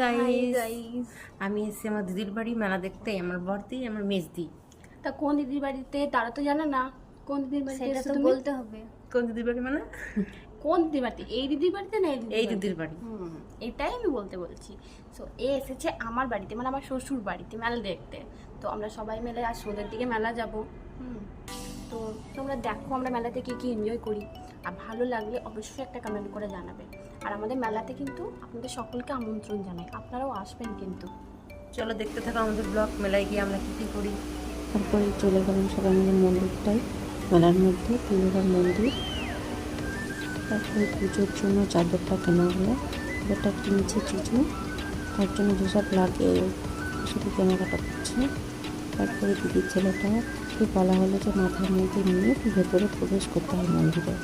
Hi guys আমি এসেছি আমার দিদির বাড়ি মেলা দেখতে আমার বর্দি আমার মেজদি। তা কোন দিদির বাড়িতে? তারা তো জানে না কোন দিদির বাড়িতে সেটা তো বলতে হবে। কোন দিদির বাড়ি মানে? কোন দিদির বাড়িতে? এই দিদির বাড়িতে না এই দিদির বাড়ি। এটাই আমি বলতে বলছি। সো এ এসেছে আমার বাড়িতে মানে আমার শ্বশুর বাড়িতে মেলা দেখতে। তো আমরা সবাই মিলে আর সন্ধ্যের দিকে মেলা যাব। হুম। তো তোমরা দেখো আমরা মেলাতে কী কী এনজয় করি। আর ভালো লাগলে অবশ্যই একটা কমেন্ট করে জানাবে। আর আমাদের মেলাতে কিন্তু আপনাদের সকলকে আমন্ত্রণ জানাই। আপনারাও আসবেন কিন্তু। চলো দেখতে থাকো আমাদের ব্লগ মেলায় গিয়ে আমরা কি কি করি। তারপরে চলে গেলাম সবাই মিলে মন্দিরটায় মেলার মধ্যে পুরোবার মন্দির। তারপরে পুজোর জন্য চাদরটা কেনা হলো। চাদরটা কিনছে চুচু তার জন্য যেসব লাগে শুধু কেনাকাটা করছে। তারপরে দিদির ছেলেটা বলা হলো যে মাথার মধ্যে নিয়ে ভেতরে প্রবেশ করতে হয় মন্দিরে।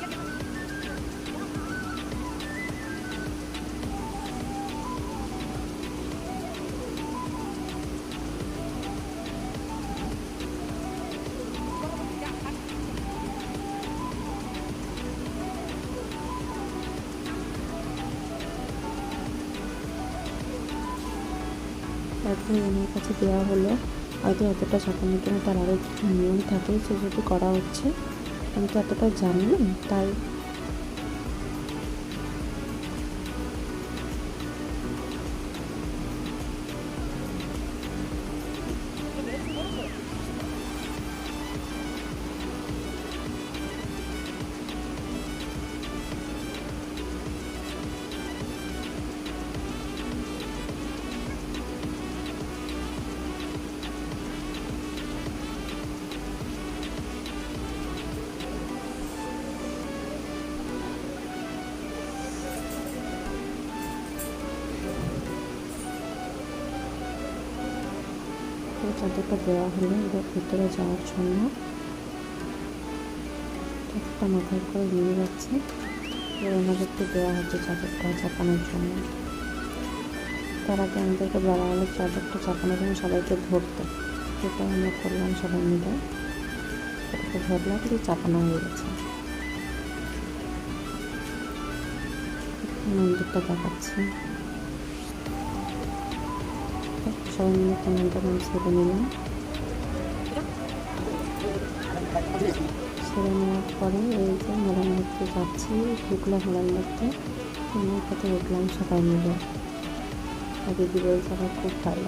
তারপরে ওনার কাছে দেওয়া হলো হয়তো এতটা ছাপানোর জন্য তার আরও কিছু নিয়ম থাকে, সেগুলো করা হচ্ছে। আমি তো এতটা জানি না, তাই চাদরটা দেওয়া হলো এবার ভিতরে যাওয়ার জন্য চাদরটা মাথায় করে নিয়ে যাচ্ছে এবার ওনাদেরকে দেওয়া হচ্ছে চাদরটা চাপানোর জন্য। তার আগে আমাদেরকে বলা হলো চাদরটা চাপানোর জন্য সবাইকে ধরতে সেটা আমরা করলাম সবাই মিলে ওটাকে ধরলাম দিয়ে চাপানো হয়ে গেছে মন্দিরটা দেখাচ্ছি সবাই মিলে। কেমনটা ছেড়ে নেওয়ার পরে এই যে মেলার মধ্যে যাচ্ছি ঢুকলাম মধ্যে উঠলাম সবাই মিলে দিদি আমার খুব ভালো